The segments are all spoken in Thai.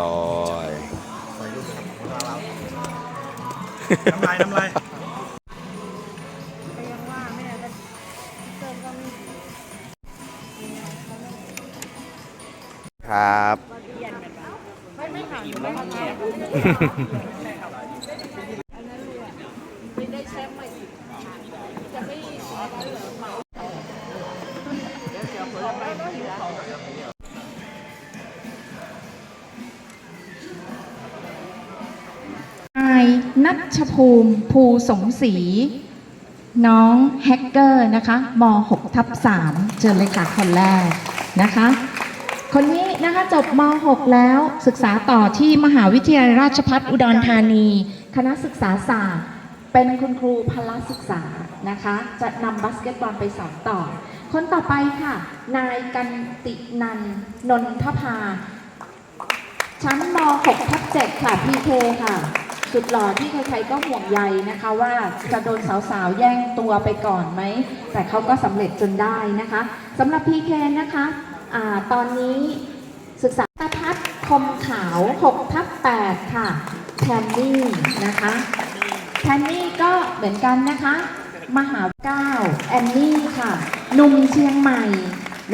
ร้อยน้ำลายน้ำลายก็ยังว่าแม่ก็เติมก็ไม่ครับเย็นเหมือนกันไม่ไม่ผ่านอยู่แล้วมันแย่อันนั้นเลยอะไม่ได้แชมป์มาอีกจะไม่ นัชภูมิภูสมศรีน้องแฮกเกอร์นะคะม6ทับ3เชิญเลยค่ะคนแรกนะคะ คนนี้นะคะจบม .6 แล้วศึกษาต่อที่มหาวิทยาลัยราชภัฏอุดรธานี คณะศึกษาศาสตร์ เป็นคุณครูพละศึกษานะคะ จะนำบาสเกตบอลไปสอนต่อ คนต่อไปค่ะ นายกันตินันนนทภา ชั้นม .6 ทับ7ค่ะ PK ค่ะ สุดหล่อที่ใครๆก็ห่วงใยนะคะว่าจะโดนสาวๆ แย่งตัวไปก่อนไหม แต่เขาก็สำเร็จจนได้นะคะสำหรับ PK นะคะอาตอนนี้ศึกษาตพัฒน์คมขาว6ทับ8ค่ะแทนนี่นะคะแทนนี่ก็เหมือนกันนะคะ มหาเก้าแอนนี่ค่ะ นุ่มเชียงใหม่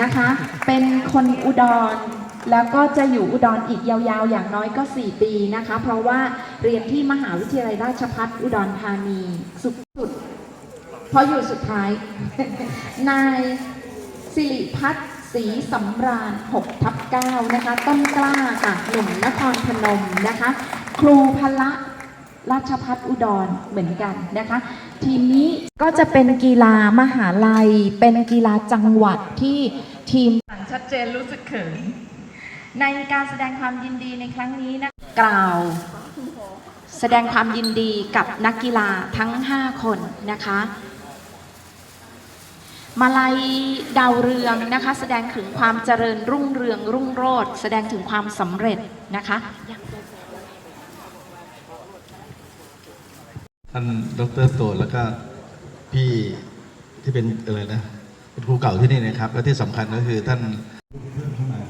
นะคะ เป็นคนอุดร แล้วก็จะอยู่อุดรอีกยาวๆ อย่างน้อยก็ 4 ปีนะคะ เพราะว่าเรียนที่มหาวิทยาลัยราชภัฏอุดรธานีสุดสุด เพราะอยู่สุดท้าย นายสิริพัฒน์ศรีสำราญ6ทับ9นะคะ ต้นกล้าค่ะหนุ่มนครพนมนะคะ ครูพละราชพัฒอุดรเหมือนกันนะคะ ทีมนี้ก็จะเป็นกีฬามหาลัย เป็นกีฬาจังหวัดที่ทีมชัดเจนรู้สึกเขิน ในการแสดงความยินดีในครั้งนี้นะกล่าว แสดงความยินดีกับนักกีฬาทั้ง 5 คนนะคะมาลัยดาวเรืองนะคะ แสดงถึงความเจริญรุ่งเรืองรุ่งโรจน์แสดงถึงความสำเร็จนะคะท่านดรโตดแล้วก็พี่ที่เป็นอะไรนะเป็นครูเก่าที่นี่นะครับ และที่สำคัญก็คือท่านเพิ่มเข้ามา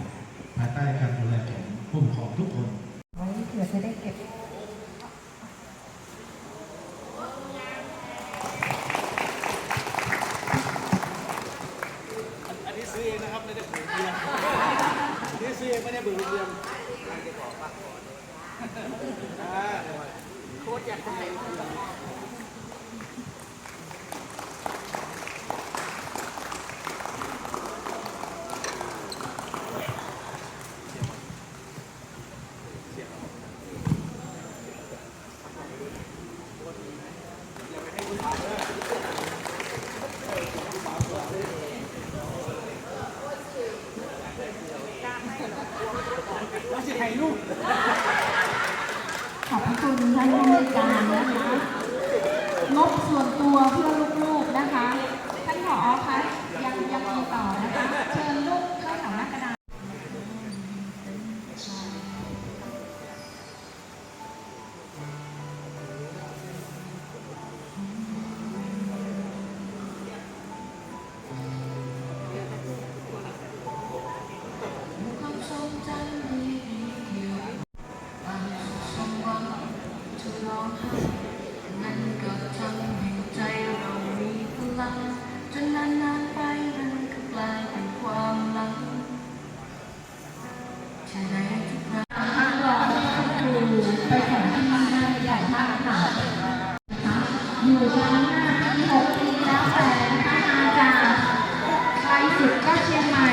ภายใต้การดูแลของผู้ปกครองทุกคน ไว้เผื่อจะได้เก็บ อันนี้ซื้อเองนะครับไม่ได้เบื่อเรียนอันนี้ซื้อเอง ไม่ได้เบื่อเรียนโค้ดอยากได้ ขอบพระคุณท่านผู้ในวยการนะคะงบส่วนตัวเพื่อลูกๆนะคะ ท่านผอคะยังยังมีต่อนะคะ เชิญลูกเข้าแถวหน้ากระดานนั่น อยู่ชั้นหน้าที่หกปีแล้วแต่นะคะมาจากไกลสุดก็เชียงใหม่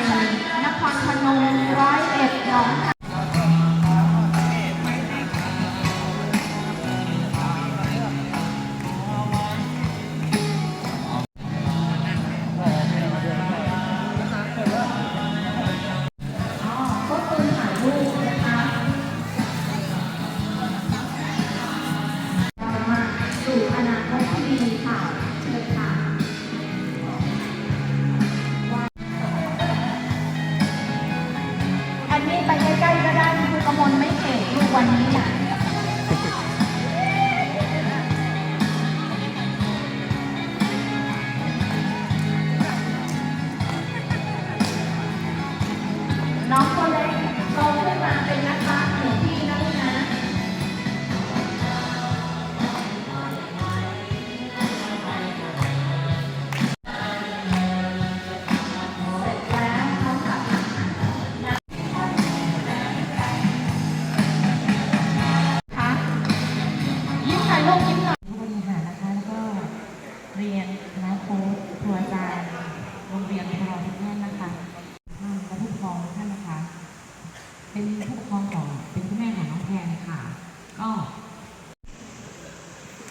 วันนี้นะน้องคนเล็กโตขึ้นมาเป็น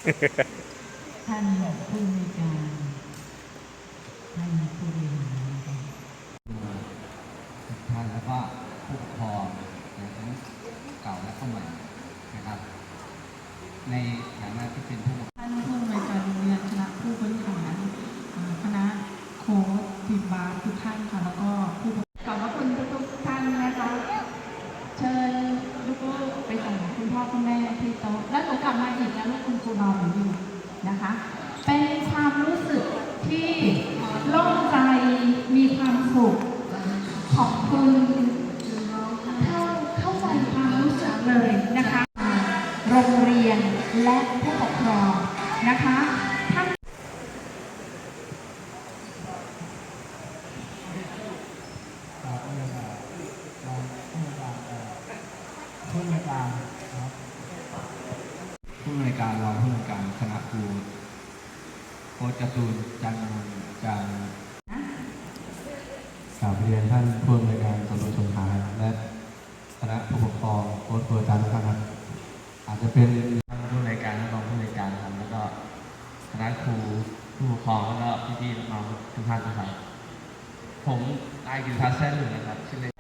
ท่านผู้มีการท่านผู้บริหารนะคะทุกท่านแล้วก็ผู้ปกครองนะทั้งเก่าและเข้าใหม่นะครับ ในฐานะที่เป็นผู้ปกครองท่านผู้อำนวยการโรงเรียนคณะผู้บริหารอ่าคณะโค้ชทีมบาสทุกท่านค่ะแล้วก็ผู้ปก การ์ตูนจันทร์จันกราบเรียนท่านผู้อำนวยการสำนักชนทาและคณะผู้ปกครองโค้ชครูอาจารย์ทุกท่านครับอาจจะเป็นท่านผู้อำนวยการและรองผู้อำนวยการครับแล้วก็คณะครูผู้ปกครองแล้วก็พี่ๆน้องๆทุกท่านนะครับผมนายกิติทัศน์แซ่หนึ่งนะครับชื่อเล่น